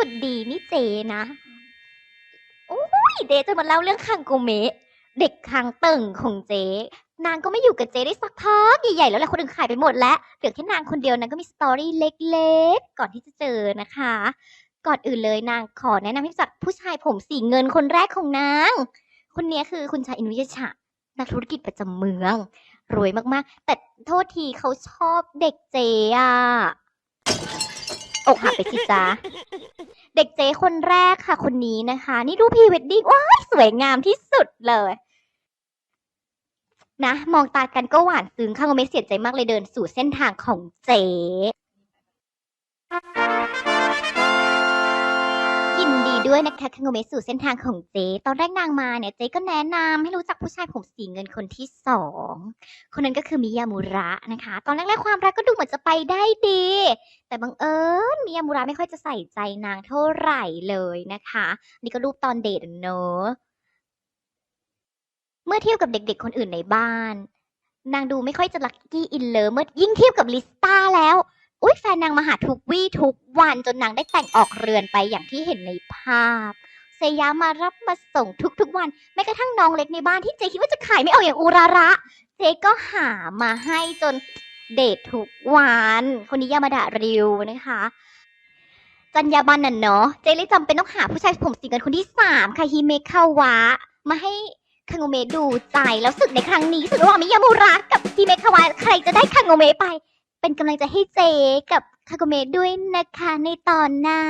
วัสดีนี่เจนะโอ้ยเดจะมาเล่าเรื่องคังโกเมะเด็กคางเติ่งของเจนางก็ไม่อยู่กับเจได้สักพักใหญ่ๆแล้วแหละคนอื่นขายไปหมดแล้วเหลือแค่นางคนเดียวนางก็มีสตอรี่เล็กๆ ก่อนที่จะเจอนะคะ ก่อนอื่นเลยนางขอแนะนำให้รู้จักผู้ชายผมสีเงินคนแรกของนาง คนนี้คือคุณชายอินุยชะนักธุรกิจประจำเมือง รวยมากๆ แต่โทษทีเขาชอบเด็กเจอะอกหักไปสิจ้า เด็กเจคนแรกค่ะ คนนี้นะคะ นี่รูปพีเวดดิ้งว้ายสวยงามที่สุดเลย นะ มองตากันก็หวานซึ้งข้างไม่เสียใจมากเลยเดินสู่เส้นทางของเจ นดีด้วยนะคะคังโกเมสู่เส้นทางของเจ๊ ตอนแรกนางมาเนี่ยเจ๊ก็แนะนำให้รู้จักผู้ชายผมสีเงินคนที่สองคนนั้นก็คือมิยามุระนะคะ ตอนแรกๆความรักก็ดูเหมือนจะไปได้ดี แต่บังเอิญมิยามุระไม่ค่อยจะใส่ใจนางเท่าไหร่เลยนะคะ นี่ก็รูปตอนเดทเนอะเมื่อเทียบกับเด็ก ๆ คนอื่นในบ้าน นางดูไม่ค่อยจะลักกี้อินเลิฟเมื่อยิ่งเทียบกับลิสตาแล้ว อุ้ยแฟนนางมาหาทุกวี่ทุกวันจนนางได้แต่งออกเรือนไปอย่างที่เห็นในภาพ เซยามารับมาส่งทุกๆวัน แม้กระทั่งน้องเล็กในบ้านที่เจคิดว่าจะขายไม่ออกอย่างอุราระเจก็หามาให้จนเดททุกวัน คนนี้ยามาดาริวนะคะจัญญาบันน่ะเนาะเจเลยจำเป็นต้องหาผู้ชายผมสีเงินคนที่สามค่ะฮิเมคาวะ มาให้คังโงเมะดูใจแล้วศึกในครั้งนี้ศึกระหว่างมิยามูระกับฮิเมคาวะใครจะได้คังโงเมะไป เป็นกำลังใจให้เจกับคาโกเมะด้วยนะคะในตอนหน้า